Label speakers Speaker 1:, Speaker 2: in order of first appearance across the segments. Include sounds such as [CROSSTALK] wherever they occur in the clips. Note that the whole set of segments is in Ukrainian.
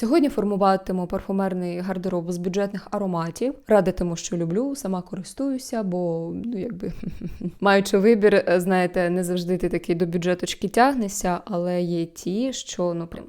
Speaker 1: Сьогодні формуватиму парфумерний гардероб з бюджетних ароматів. Радитиму, що люблю, сама користуюся, бо ну якби [LAUGHS] маючи вибір, е, знаєте, не завжди ти такий до бюджеточки тягнешся, але є ті, що ну прям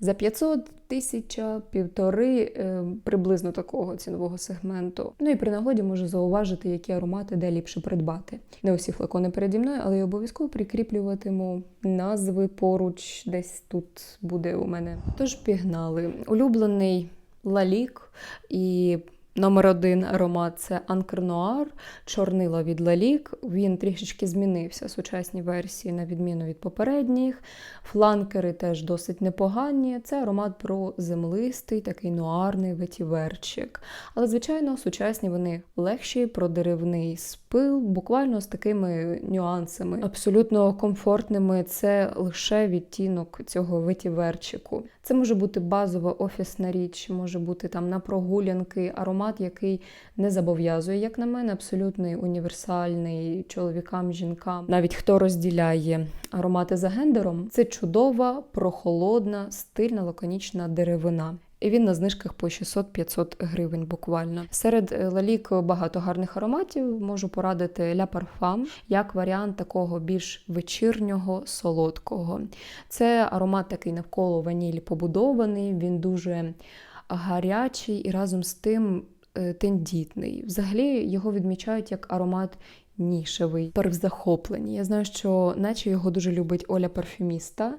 Speaker 1: за 500 тисяч півтори е, приблизно такого цінового сегменту. Ну і при нагоді можу зауважити, які аромати де ліпше придбати. Не усі флакони переді мною, але я обов'язково прикріплюватиму назви поруч, десь тут буде у мене. Тож пігнали. Улюблений лалік і. Номер один аромат це Анкр Нуар, чорнила від Лалік. Він трішечки змінився сучасній версії, на відміну від попередніх. Фланкери теж досить непогані. Це аромат про землистий, такий нуарний ветіверчик. Але, звичайно, сучасні вони легші, про деревний спил, буквально з такими нюансами, абсолютно комфортними. Це лише відтінок цього ветіверчику. Це може бути базова офісна річ, може бути там на прогулянки, аромат, який не зобов'язує, як на мене, абсолютний універсальний чоловікам, жінкам. Навіть хто розділяє аромати за гендером, це чудова, прохолодна, стильна, лаконічна деревина. І він на знижках по 600-500 гривень буквально. Серед е, лалік багато гарних ароматів. Можу порадити Ля Parfum як варіант такого більш вечірнього, солодкого. Це аромат такий навколо ванілі побудований, він дуже гарячий і разом з тим е, тендітний. Взагалі його відмічають як аромат нішевий, перевзахоплені. Я знаю, що наче його дуже любить Оля парфюміста.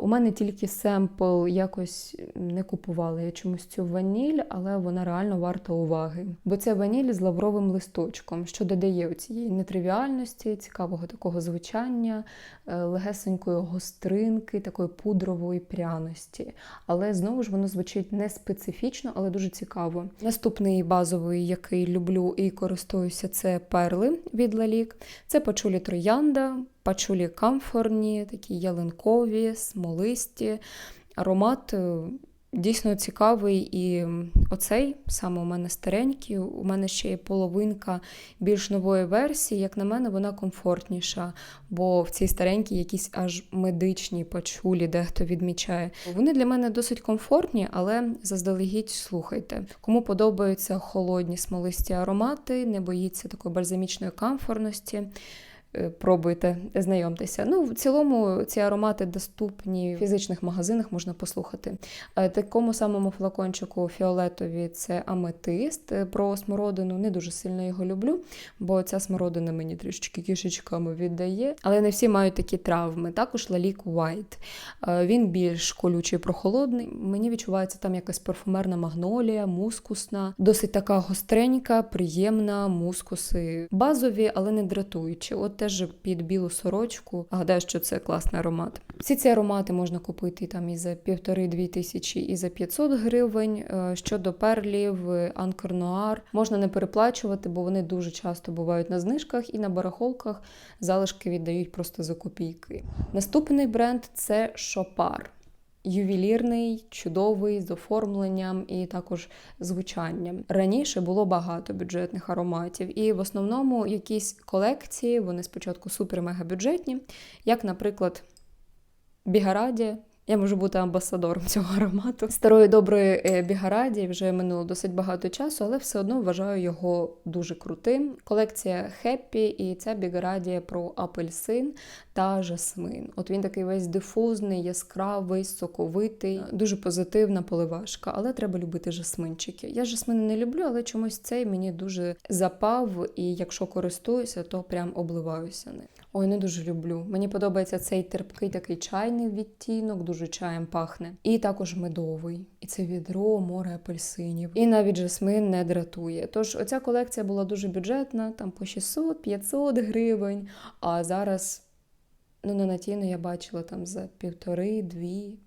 Speaker 1: У мене тільки семпл якось не купувала я чомусь цю ваніль, але вона реально варта уваги. Бо це ваніль з лавровим листочком, що додає цієї нетривіальності, цікавого такого звучання, е, легесенької гостринки, такої пудрової пряності. Але знову ж воно звучить не специфічно, але дуже цікаво. Наступний базовий, який люблю і користуюся, це перли від Лалік. Це пачулі троянда, пачулі камфорні, такі ялинкові, смолисті. Аромат е, дійсно цікавий. І оцей саме у мене старенький. У мене ще є половинка більш нової версії. Як на мене, вона комфортніша, бо в цій старенькій якісь аж медичні пачулі, дехто відмічає. Вони для мене досить комфортні, але заздалегідь слухайте. Кому подобаються холодні смолисті аромати, не боїться такої бальзамічної камфорності. Е, пробуйте, знайомтеся. Ну, в цілому ці аромати доступні в фізичних магазинах, можна послухати. Е, такому самому флакончику фіолетові це аметист. Е, про смородину не дуже сильно його люблю, бо ця смородина мені трішечки кишечками віддає. Але не всі мають такі травми. Також лалік White. Він більш колючий, прохолодний. Мені відчувається там якась парфумерна магнолія, мускусна, досить така гостренька, приємна, мускуси, базові, але не дратуючі. От теж під білу сорочку. Гадаю, що це класний аромат. Всі ці аромати можна купити там і за півтори-дві тисячі, і за 500 гривень. Е, щодо перлів, Анкор Нуар можна не переплачувати, бо вони дуже часто бувають на знижках і на барахолках залишки віддають просто за копійки. Наступний бренд це Шопар ювелірний, чудовий з оформленням і також звучанням. Раніше було багато бюджетних ароматів, і в основному якісь колекції вони спочатку супер-мега бюджетні, як, наприклад, Бігараді. Я можу бути амбасадором цього аромату. Старої доброї е, Бігараді вже минуло досить багато часу, але все одно вважаю його дуже крутим. Колекція Хеппі, і ця Бігараді про апельсин та жасмин. От він такий весь дифузний, яскравий, соковитий, дуже позитивна поливашка, але треба любити жасминчики. Я жасмини не люблю, але чомусь цей мені дуже запав, і якщо користуюся, то прям обливаюся ним. Ой, не дуже люблю. Мені подобається цей терпкий такий чайний відтінок, дуже чаєм пахне. І також медовий. І це відро, море апельсинів. І навіть жасмин не дратує. Тож оця колекція була дуже бюджетна, там по 600-500 гривень. А зараз, ну на натіну я бачила там за півтори-дві.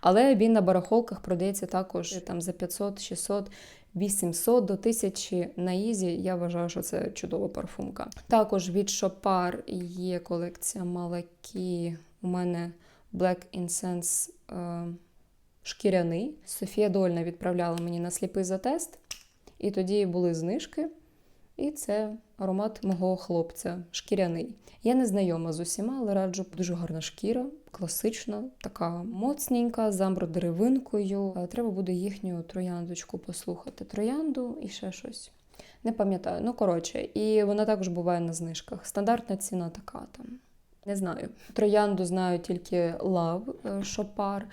Speaker 1: Але він на барахолках продається також там за 500-600 800 до 1000 на Ізі. Я вважаю, що це чудова парфумка. Також від Шопар є колекція Малакі. У мене Black Incense е, шкіряний. Софія Дольна відправляла мені на сліпий затест. І тоді були знижки. І це аромат мого хлопця шкіряний. Я не знайома з усіма, але раджу дуже гарна шкіра, класична, така моцненька, з амбродеревинкою. Е, Треба буде їхню трояндочку послухати. Троянду і ще щось. Не пам'ятаю. Ну, коротше, і вона також буває на знижках. Стандартна ціна така там. Не знаю. Троянду знаю тільки лав е, шопар,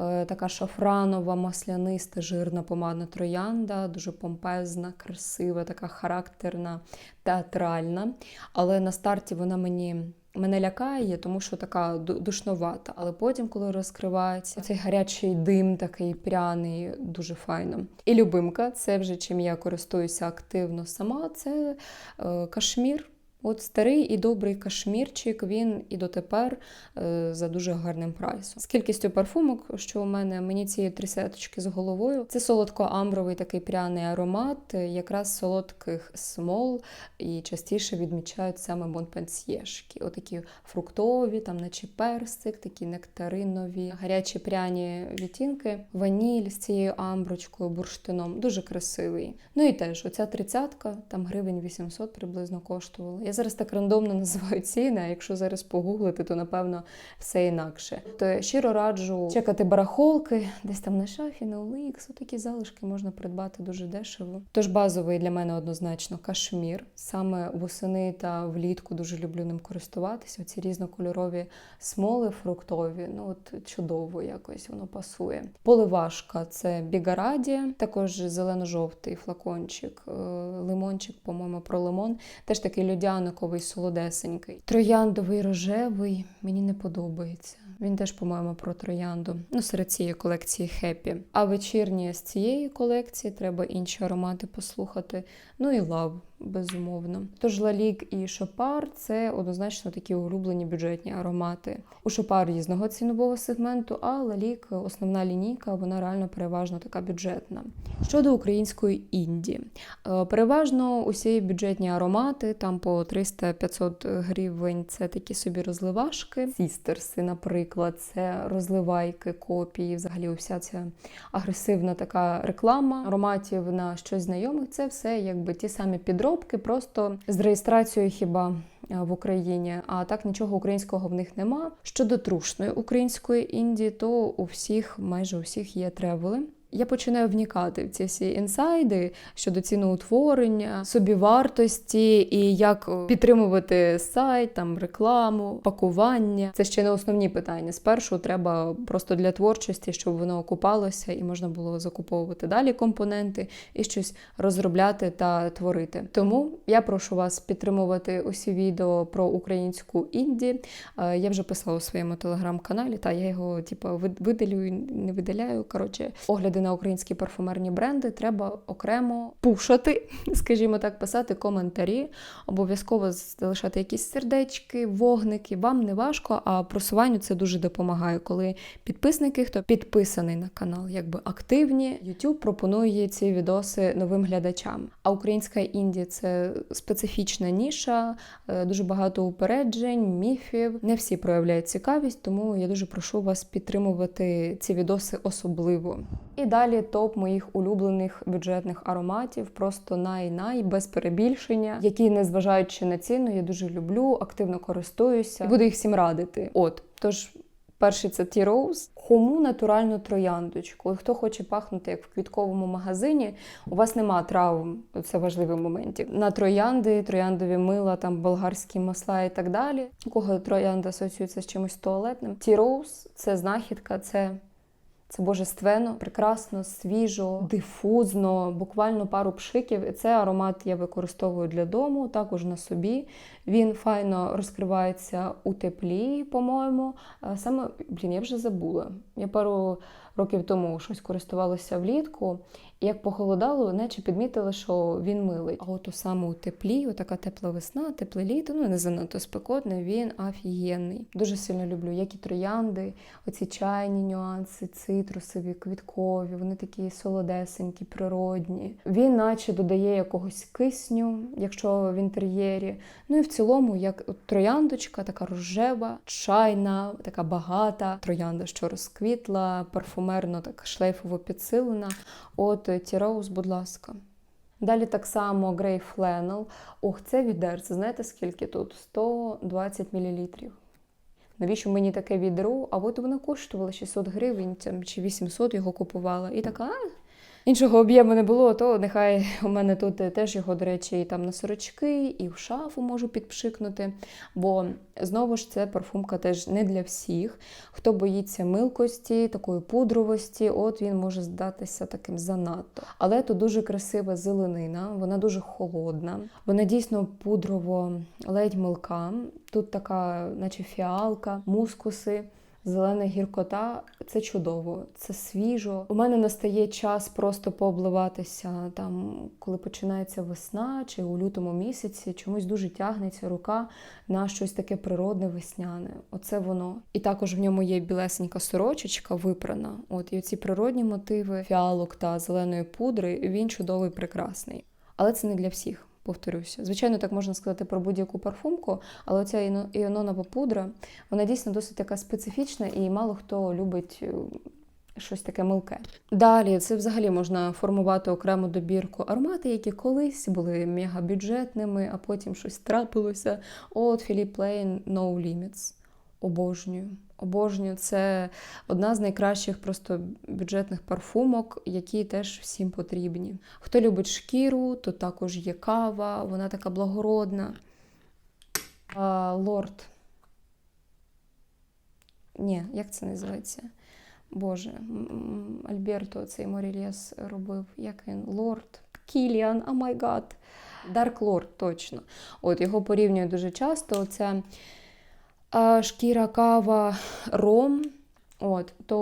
Speaker 1: Е, така шафранова, масляниста, жирна помадна троянда, дуже помпезна, красива, така характерна, театральна. Але на старті вона мені. Мене лякає, тому що така душновата. Але потім, коли розкривається цей гарячий дим, такий пряний, дуже файно. І любимка, це вже чим я користуюся активно сама. Це е, кашмір. От старий і добрий кашмірчик, він і дотепер е, за дуже гарним прайсом. З кількістю парфумок, що у мене, мені цієї тридцяточки з головою. Це солодко-амбровий такий пряний аромат, е, якраз солодких смол, і частіше відмічають саме монпенсьєшки. Отакі фруктові, там наче персик, такі нектаринові, гарячі пряні відтінки, ваніль з цією амброчкою, бурштином. Дуже красивий. Ну і теж оця тридцятка, там гривень 800 приблизно коштувала. Я зараз так рандомно називаю ціни, а якщо зараз погуглити, то напевно все інакше. То щиро раджу чекати барахолки, десь там на шафі, на OLX, такі залишки можна придбати дуже дешево. Тож базовий для мене однозначно кашмір. Саме восени та влітку дуже люблю ним користуватися. Оці різнокольорові смоли фруктові. Ну от чудово якось воно пасує. Поливашка це бігарадія, також зелено-жовтий флакончик, е, лимончик, по-моєму, про лимон. Теж такий льодяниковий, солодесенький. Трояндовий рожевий мені не подобається. Він теж, по-моєму, про троянду. Ну, серед цієї колекції хеппі. А вечірні з цієї колекції треба інші аромати послухати. Ну і лав, безумовно. Тож Лалік і Шопар це однозначно такі улюблені бюджетні аромати. У Шопар різного цінового сегменту, а Лалік основна лінійка, вона реально переважно така бюджетна. Щодо української інді, Е, переважно усі бюджетні аромати, там по 300-500 гривень, це такі собі розливашки. Сістерси, наприклад, це розливайки, копії, взагалі вся ця агресивна така реклама ароматів на щось знайомих. Це все якби ті самі підробки, просто з реєстрацією хіба. е, В Україні, а так нічого українського в них нема. Щодо трушної української індії, то у всіх, майже у всіх є тревели. Я починаю вникати в ці всі інсайди щодо ціноутворення, собівартості і як підтримувати сайт, там рекламу, пакування. Це ще не основні питання. Спершу треба просто для творчості, щоб воно окупалося і можна було закуповувати далі компоненти і щось розробляти та творити. Тому я прошу вас підтримувати усі відео про українську інді. Е, Я вже писала у своєму телеграм-каналі, та я його типу, вид- не видаляю. Коротше, огляди на українські парфумерні бренди треба окремо пушати, [LAUGHS] скажімо так, писати коментарі, обов'язково залишати якісь сердечки, вогники. Вам не важко, а просуванню це дуже допомагає, коли підписники, хто підписаний на канал, якби активні. YouTube пропонує ці відоси новим глядачам. А українська інді це специфічна ніша, е, дуже багато упереджень, міфів. Не всі проявляють цікавість, тому я дуже прошу вас підтримувати ці відоси особливо. І далі топ моїх улюблених бюджетних ароматів, просто най-най, без перебільшення, які, незважаючи на ціну, я дуже люблю, активно користуюся і буду їх всім радити. От, тож. Перший це Tea Rose. Хому натуральну трояндочку. Хто хоче пахнути як в квітковому магазині, у вас нема травм, це важливий момент. На троянди, трояндові мила, там болгарські масла і так далі. У кого троянда асоціюється з чимось туалетним. Tea Rose – це знахідка, це це божественно, прекрасно, свіжо, дифузно, буквально пару пшиків. І це аромат я використовую для дому, також на собі. Він файно розкривається у теплі, по-моєму. Саме, блін, я вже забула. Я пару років тому щось користувалася влітку, як похолодало, наче підмітила, що він милий. А от у саме у теплі, отака тепла весна, тепле літо, ну не занадто спекотне, він офігенний. Дуже сильно люблю, як і троянди, оці чайні нюанси, цитрусові, квіткові, вони такі солодесенькі, природні. Він наче додає якогось кисню, якщо в інтер'єрі. Ну і в цілому, як трояндочка, така рожева, чайна, така багата. Троянда, що розквітла, парфумерно, так шлейфово підсилена. От Тіроуз, будь ласка. Далі так само Grey Flannel. Ох, це відерце. Знаєте, скільки тут? 120 мл. Навіщо мені таке відро? А от воно коштувало 600 гривень чи 800 його купувала. І така, а, іншого об'єму не було, то нехай у мене тут теж його, до речі, і там на сорочки, і в шафу можу підпшикнути. Бо знову ж це парфумка теж не для всіх. Хто боїться милкості, такої пудровості, от він може здатися таким занадто. Але тут дуже красива зеленина, вона дуже холодна, вона дійсно пудрово ледь милка. Тут така, наче фіалка, мускуси. Зелена гіркота це чудово, це свіжо. У мене настає час просто пообливатися там, коли починається весна чи у лютому місяці. Чомусь дуже тягнеться рука на щось таке природне весняне. Оце воно. І також в ньому є білесенька сорочечка випрана. От і ці природні мотиви фіалок та зеленої пудри. Він чудовий, прекрасний. Але це не для всіх. Повторюся, звичайно, так можна сказати про будь-яку парфумку, але іно- іононова пудра, вона дійсно досить така специфічна і мало хто любить е, щось таке милке. Далі це взагалі можна формувати окрему добірку аромати, які колись були мегабюджетними, а потім щось трапилося. От Філіп Лейн No Limits. Обожнюю. Обожнюю. Це одна з найкращих просто бюджетних парфумок, які теж всім потрібні. Хто любить шкіру, то також є кава, вона така благородна. Лорд. Ні, як це називається? Боже, Альберто цей Морілєс робив. Як він? Лорд. Кіліан, о май гад. Дарк Лорд, точно. От його порівнюють дуже часто. Це шкіра, кава, ром. От, то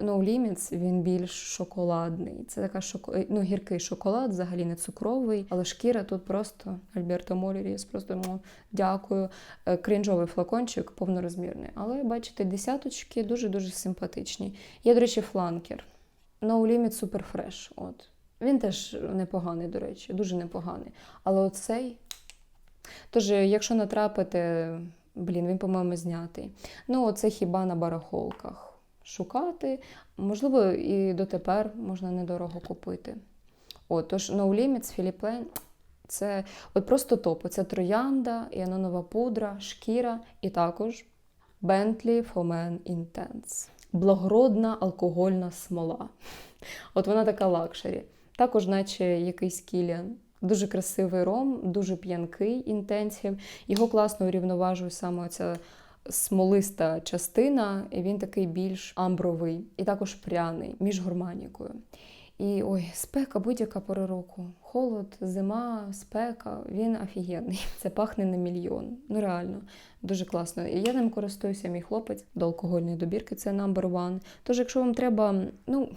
Speaker 1: No Limits, він більш шоколадний. Це така шоко... ну, гіркий шоколад, взагалі не цукровий, але шкіра тут просто Альберто Моріріс, просто йому дякую. Е, Крінжовий флакончик повнорозмірний. Але бачите, десяточки дуже-дуже симпатичні. Є, до речі, фланкер. No Limit Super Fresh. От. Він теж непоганий, до речі, дуже непоганий. Але оцей. Тож, якщо натрапити, блін, він, по-моєму, знятий. Ну, оце хіба на барахолках шукати. Можливо, і дотепер можна недорого купити. От, тож No Limits, Philip це от просто топ. Це троянда, іанонова пудра, шкіра і також Bentley Fomen Intense. Благородна алкогольна смола. От вона така лакшері. Також, наче якийсь кіліан. Дуже красивий ром, дуже п'янкий інтенсів. Його класно урівноважує саме ця смолиста частина, і він такий більш амбровий, і також пряний, між гурманікою. І ой, спека будь-яка пора року. Холод, зима, спека, він офігенний. [LAUGHS] Це пахне на мільйон. Ну реально, дуже класно. І я ним користуюся, мій хлопець до алкогольної добірки, це number one. Тож, якщо вам треба, ну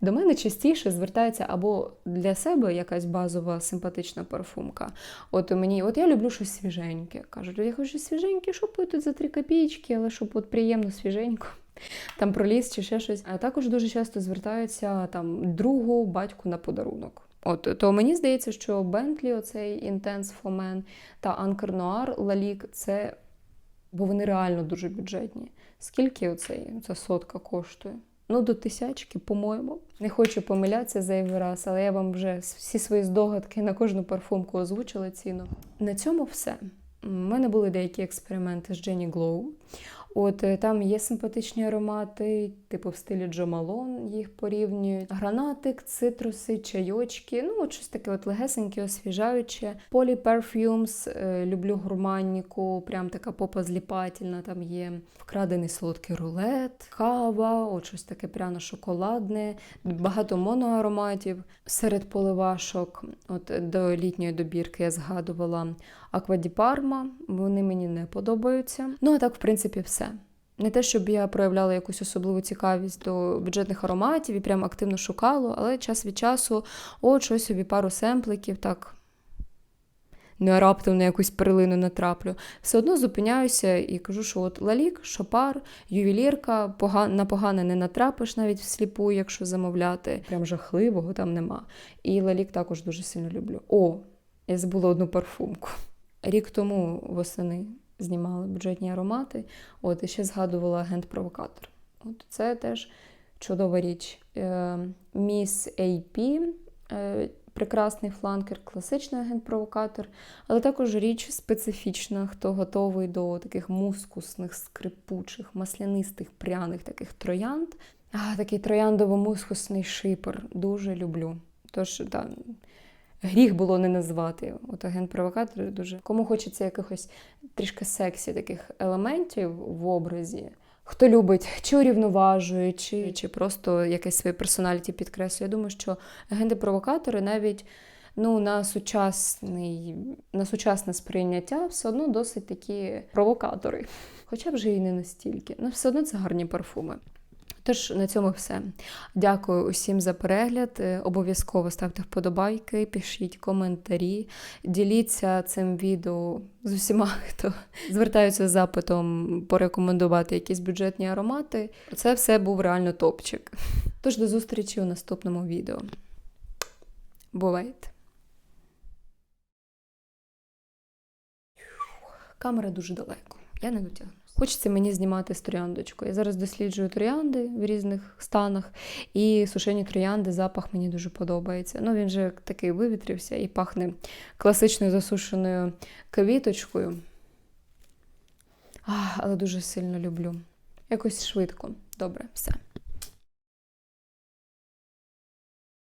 Speaker 1: до мене частіше звертається або для себе якась базова симпатична парфумка. От мені, от я люблю щось свіженьке. Кажуть, я хочу свіженьке, що пити за три копійки, але щоб от приємно свіженько. Там проліз чи ще щось. А також дуже часто звертаються там другу батьку на подарунок. От то мені здається, що Бентлі, оцей for Men та Anker Noir Lalique – це бо вони реально дуже бюджетні. Скільки оцей ця сотка коштує? Ну, до тисячки, по-моєму. Не хочу помилятися зайвий раз, але я вам вже всі свої здогадки на кожну парфумку озвучила ціну. На цьому все. У мене були деякі експерименти з Jenny Glow. От е, там є симпатичні аромати, типу в стилі Джо Малон їх порівнюють. Гранатик, цитруси, чайочки. Ну, от щось таке от легесеньке, освіжаюче. Poly Perfumes, е, люблю гурманніку, прям така попа зліпательна. Там є вкрадений солодкий рулет, кава, от щось таке пряно-шоколадне, багато моноароматів. Серед поливашок, от до літньої добірки я згадувала Аква Ді Парма, вони мені не подобаються. Ну а так, в принципі, все. Не те, щоб я проявляла якусь особливу цікавість до бюджетних ароматів і прям активно шукала, але час від часу, от щось собі пару семпликів, так не раптом на якусь перлину натраплю. Все одно зупиняюся і кажу, що от лалік, шопар, ювелірка, пога- на погане не натрапиш навіть всліпу, якщо замовляти. Прям жахливого там нема. І лалік також дуже сильно люблю. О, я забула одну парфумку. Рік тому восени знімали бюджетні аромати. От і ще згадувала агент-провокатор. От це теж чудова річ. Е, Міс AP, е, прекрасний фланкер, класичний агент-провокатор, але також річ специфічна, хто готовий до таких мускусних, скрипучих, маслянистих, пряних таких троянд. А, такий трояндово-мускусний шипер. Дуже люблю. Тож, та, гріх було не назвати. От агент-провокатор дуже. Кому хочеться якихось трішки сексі таких елементів в образі. Хто любить чи урівноважує, чи, чи просто якесь своє персоналіті підкреслює. Я думаю, що агенти-провокатори навіть ну, на, сучасний, на сучасне сприйняття все одно досить такі провокатори. Хоча вже і не настільки. Ну, все одно це гарні парфуми. Тож на цьому все. Дякую усім за перегляд. Е, Обов'язково ставте вподобайки, пишіть коментарі, діліться цим відео з усіма, [LAUGHS] хто звертаються з запитом порекомендувати якісь бюджетні аромати. Це все був реально топчик. Тож до зустрічі у наступному відео. Бувайте! Камера дуже далеко. Я не дотягну. Хочеться мені знімати з трояндочкою. Я зараз досліджую троянди в різних станах, і сушені троянди, запах мені дуже подобається. Ну, він же такий вивітрився і пахне класичною засушеною квіточкою. Ах, але дуже сильно люблю. Якось швидко. Добре, все.